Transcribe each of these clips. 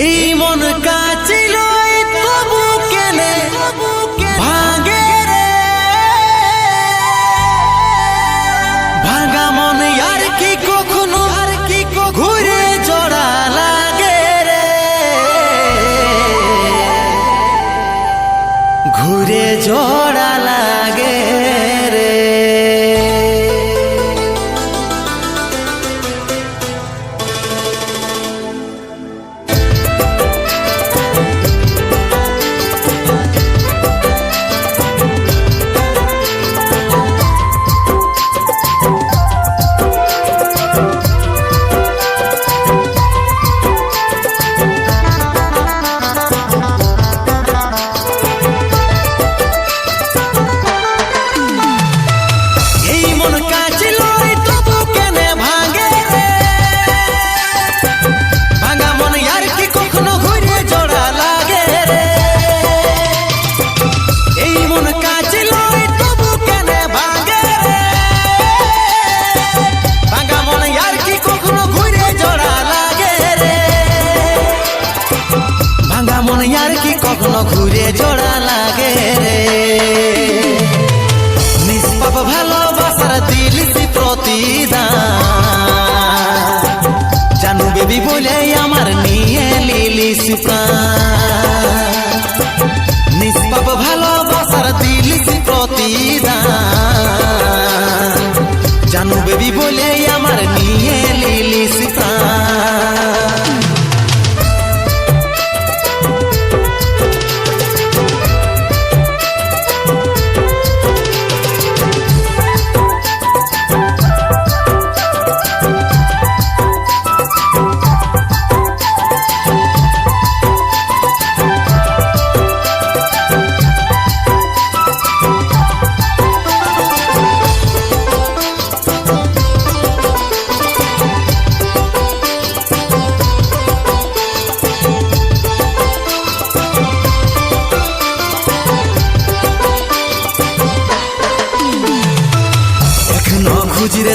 এই মন কাছে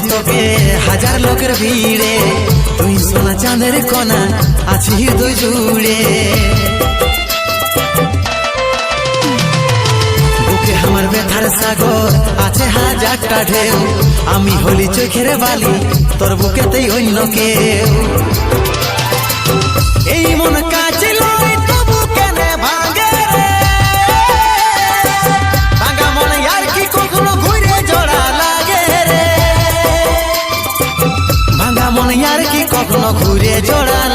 মণ্ডপে হাজার লোকের ভিড়ে। তুই সোনা চাঁদের কোনা আছি দুই জুড়ে। আমার সাগর, আছে হাজারটা ঢেউ। আমি হলি চোখের বালি, তোর বুকেতেই অন্য কেউ। এই মন ঘুরে জোড়া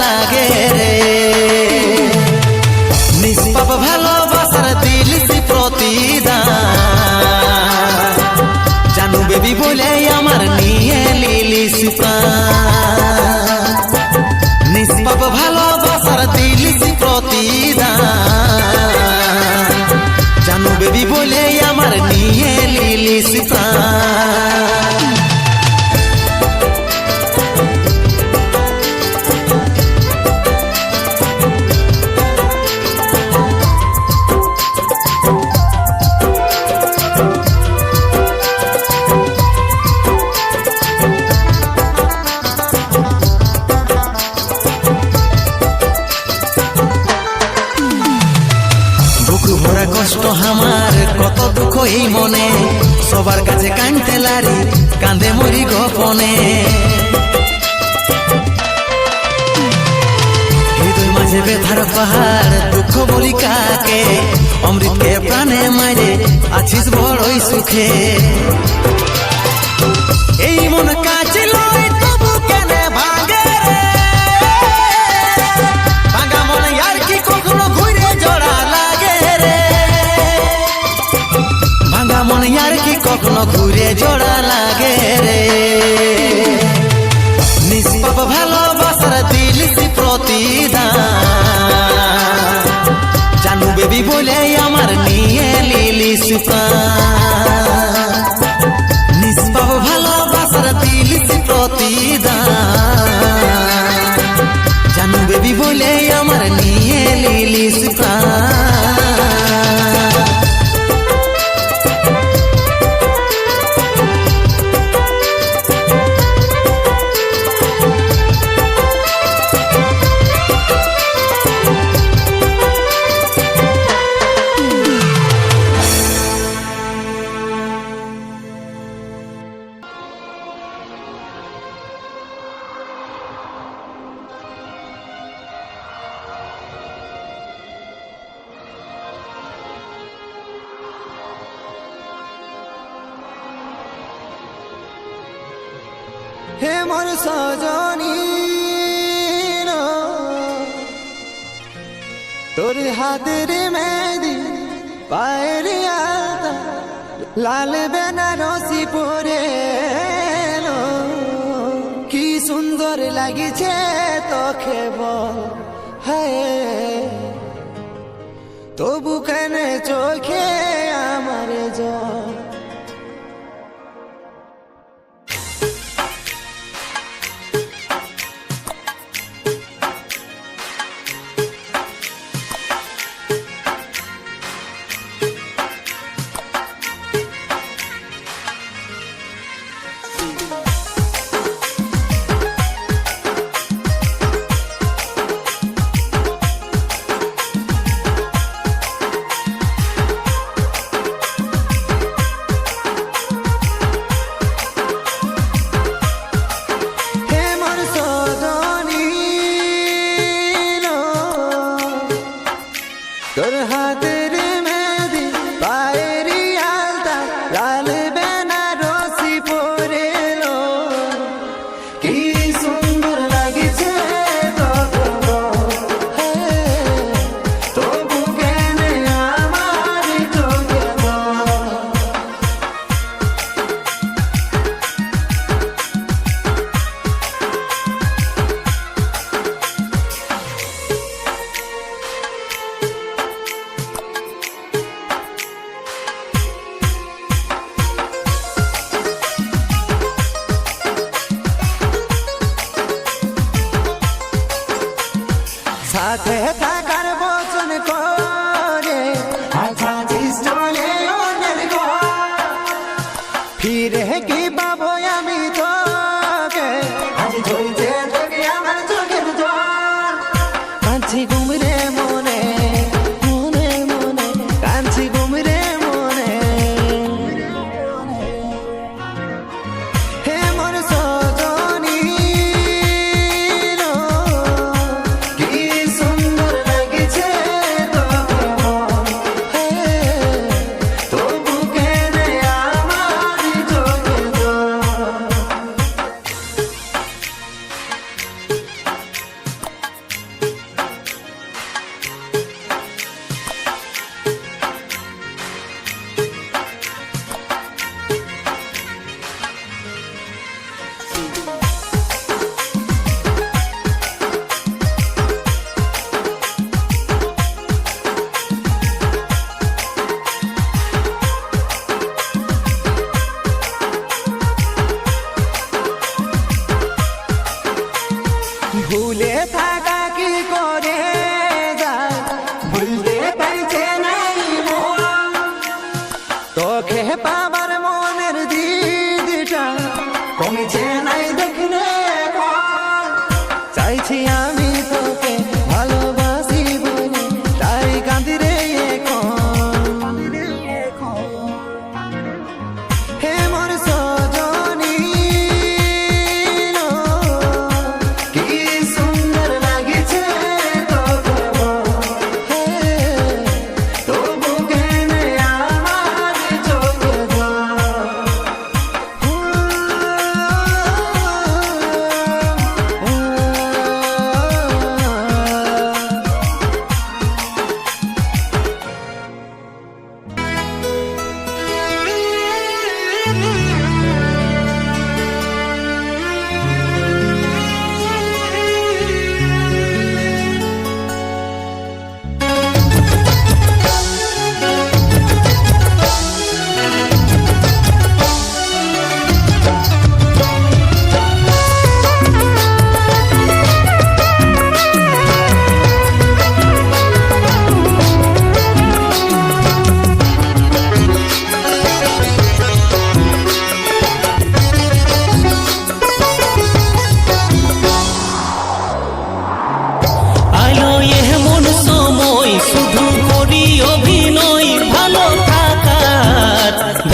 পাহাড় দুঃখ বলি কাকে অমৃতকে প্রাণে মারে আছিস বড়ই সুখে। এই মন কাছিল তবু কেনে ভাগে ভাঙা মন আর কি কখনো ঘুরে জড়া লাগে রে? ভাঙা মন আর কি কখনো ঘুরে জড়া লাগে তোর হাতের মেদি পায়ের আদা, লাল বেনারসি পরে কি সুন্দর লাগিছে তোকে বল, হায়। তবু কেন চোখে আমার জল? साधे का আমি চেনা Música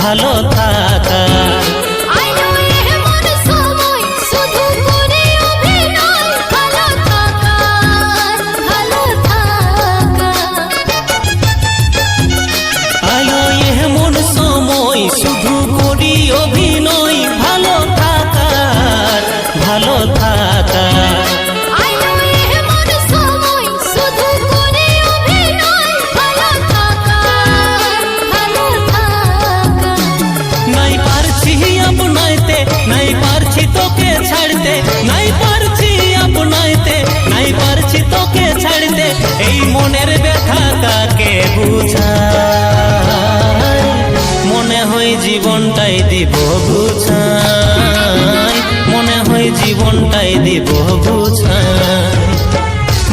झालो थाका. মনে হয় জীবনটাই দিব বুঝায় মনে হয় জীবনটাই দিব বুঝায়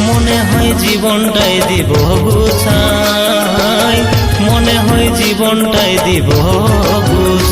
মনে হয় জীবনটাই দিব বুঝায় মনে হয় জীবনটাই দিব বুঝ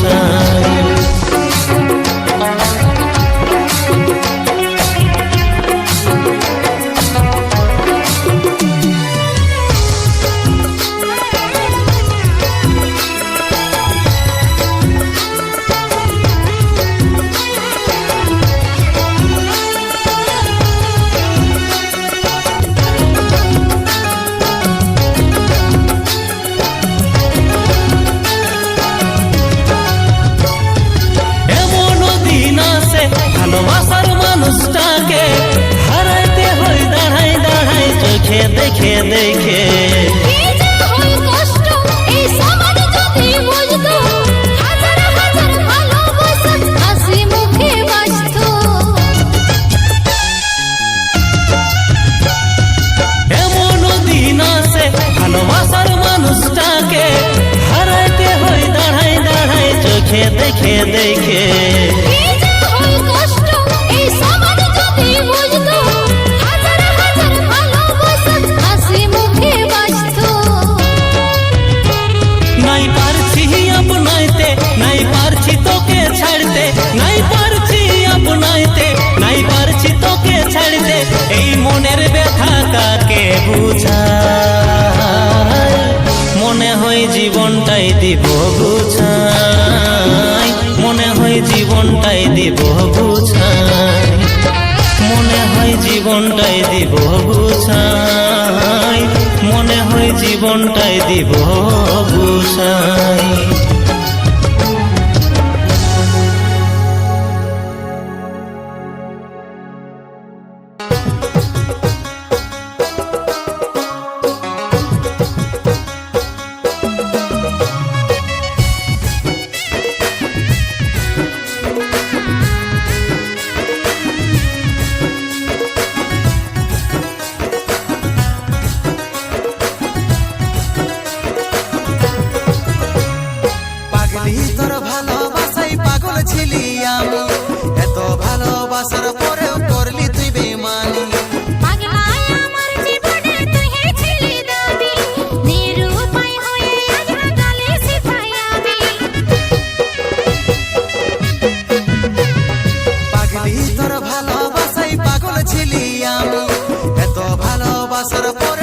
বাসর পর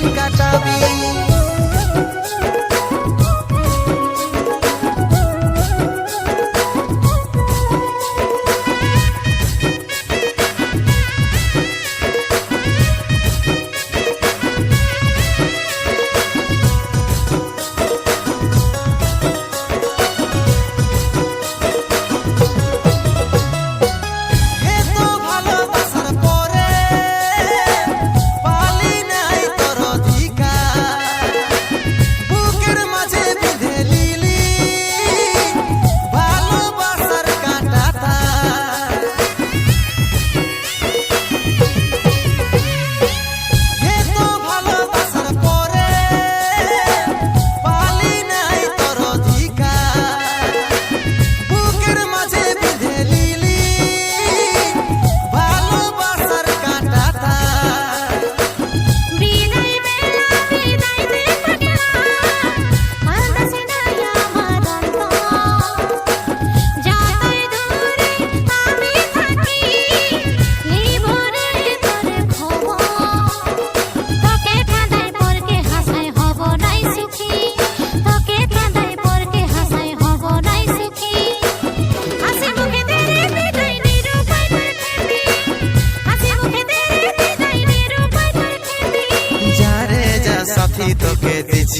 দিন কাটাবি।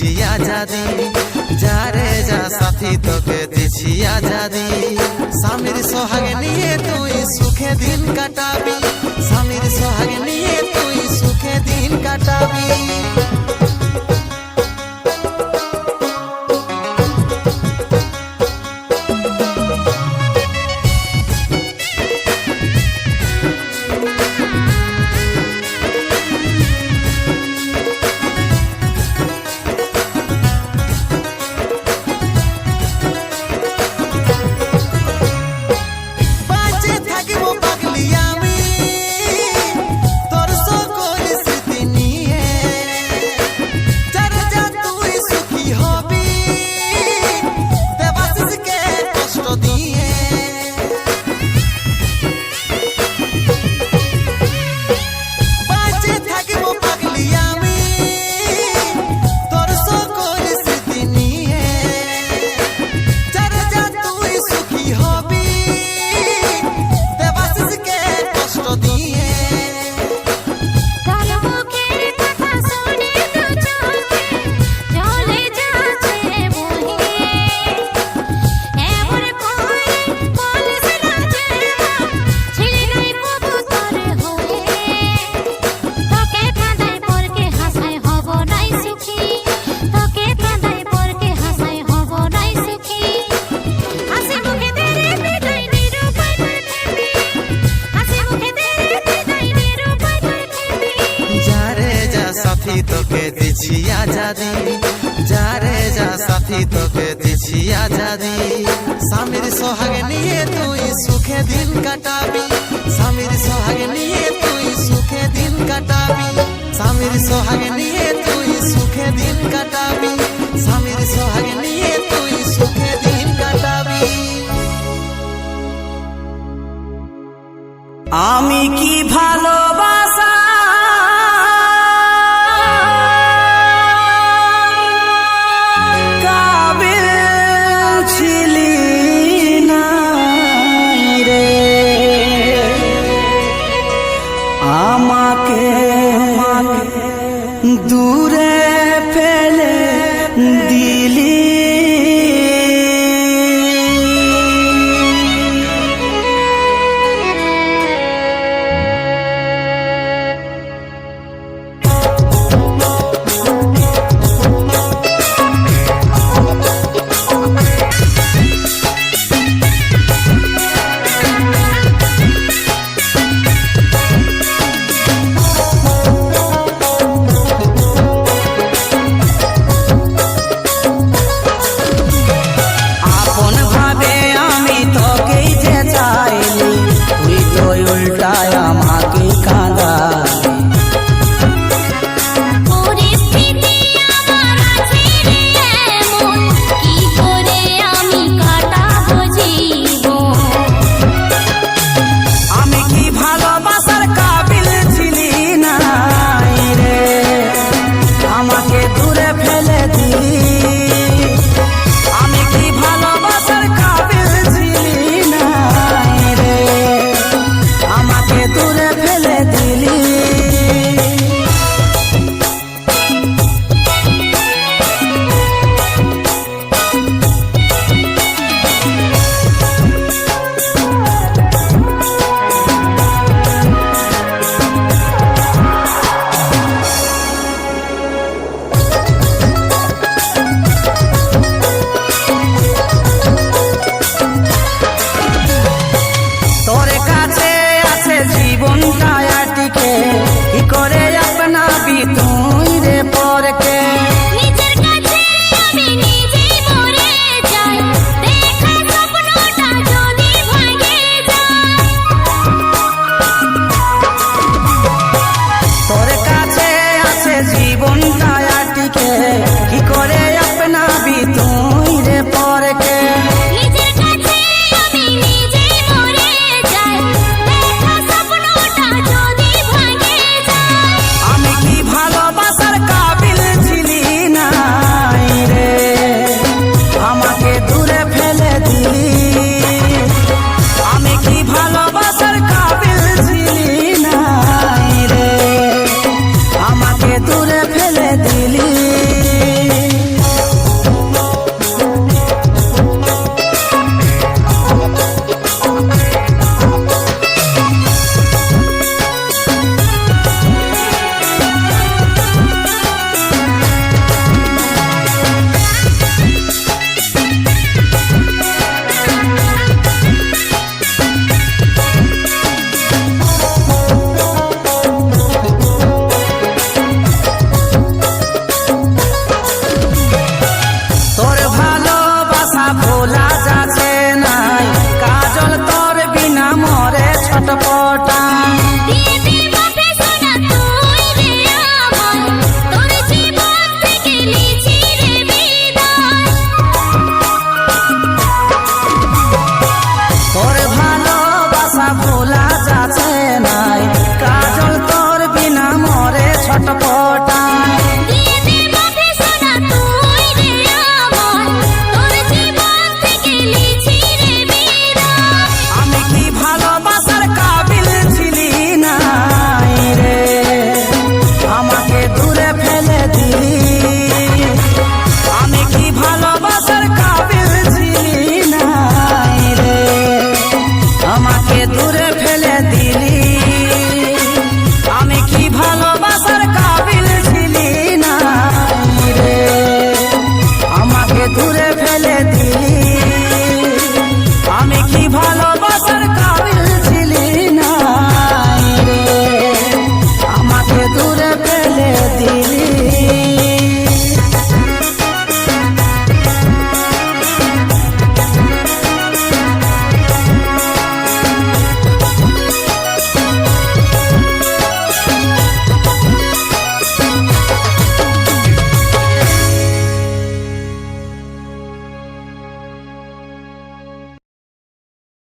দিছি আজাদি। যারে যা সাথী তোকে দিছি আজাদি। স্বামীর সোহাগ নিয়ে তুই সুখে দিন কাটাবি। স্বামীর সোহাগ নিয়ে তুই সুখে দিন কাটাবি। I need.